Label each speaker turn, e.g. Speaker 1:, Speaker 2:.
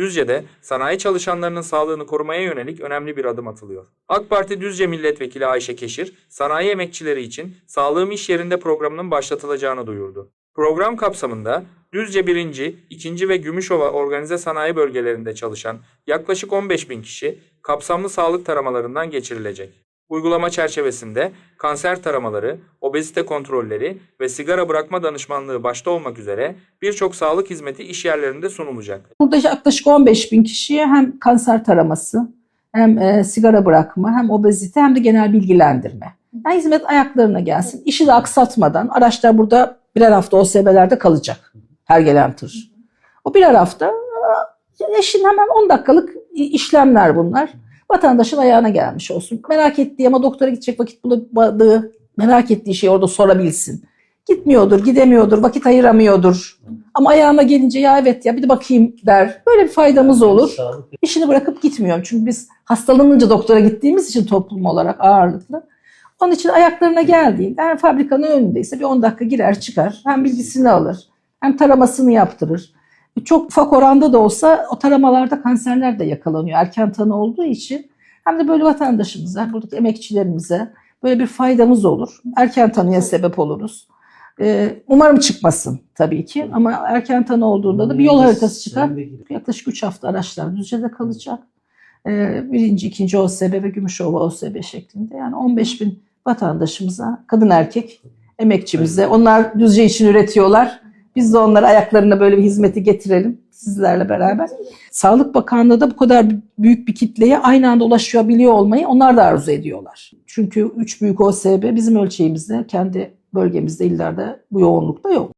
Speaker 1: Düzce'de sanayi çalışanlarının sağlığını korumaya yönelik önemli bir adım atılıyor. AK Parti Düzce Milletvekili Ayşe Keşir, sanayi emekçileri için Sağlığım İş Yerinde programının başlatılacağını duyurdu. Program kapsamında Düzce 1. 2. ve Gümüşova organize sanayi bölgelerinde çalışan yaklaşık 15 bin kişi kapsamlı sağlık taramalarından geçirilecek. Uygulama çerçevesinde kanser taramaları, obezite kontrolleri ve sigara bırakma danışmanlığı başta olmak üzere birçok sağlık hizmeti iş yerlerinde sunulacak.
Speaker 2: Burada yaklaşık 15 bin kişiye hem kanser taraması, hem e, sigara bırakma, hem obezite hem de genel bilgilendirme. Yani hizmet ayaklarına gelsin. İşi de aksatmadan araçlar burada birer hafta OSB'lerde kalacak. Her gelen tır. O birer hafta e, eşin hemen 10 dakikalık işlemler bunlar. Vatandaşın ayağına gelmiş olsun. Merak ettiği ama doktora gidecek vakit bulamadığı, merak ettiği şeyi orada sorabilsin. Gitmiyordur, gidemiyordur, vakit ayıramıyordur. Ama ayağına gelince ya evet ya bir de bakayım der. Böyle bir faydamız olur. İşini bırakıp gitmiyorum. Çünkü biz hastalanınca doktora gittiğimiz için toplum olarak ağırlıklı. Onun için ayaklarına geldiğinde hem fabrikanın önündeyse bir 10 dakika girer çıkar. Hem bilgisini alır hem taramasını yaptırır. Çok ufak oranda da olsa o taramalarda kanserler de yakalanıyor. Erken tanı olduğu için hem de böyle vatandaşımıza, buradaki emekçilerimize böyle bir faydamız olur. Erken tanıya sebep oluruz. Ee, umarım çıkmasın tabii ki ama erken tanı olduğunda da bir yol haritası çıkar. Yaklaşık 3 hafta araçlar Düzce'de kalacak. Ee, birinci, ikinci OSB ve Gümüşova OSB şeklinde. Yani 15 bin vatandaşımıza, kadın erkek emekçimize. Onlar Düzce için üretiyorlar. Biz de onlara ayaklarına böyle bir hizmeti getirelim sizlerle beraber. Sağlık Bakanlığı da bu kadar büyük bir kitleye aynı anda ulaşabiliyor olmayı onlar da arzu ediyorlar. Çünkü üç büyük OSB bizim ölçeğimizde, kendi bölgemizde, illerde bu yoğunlukta yok.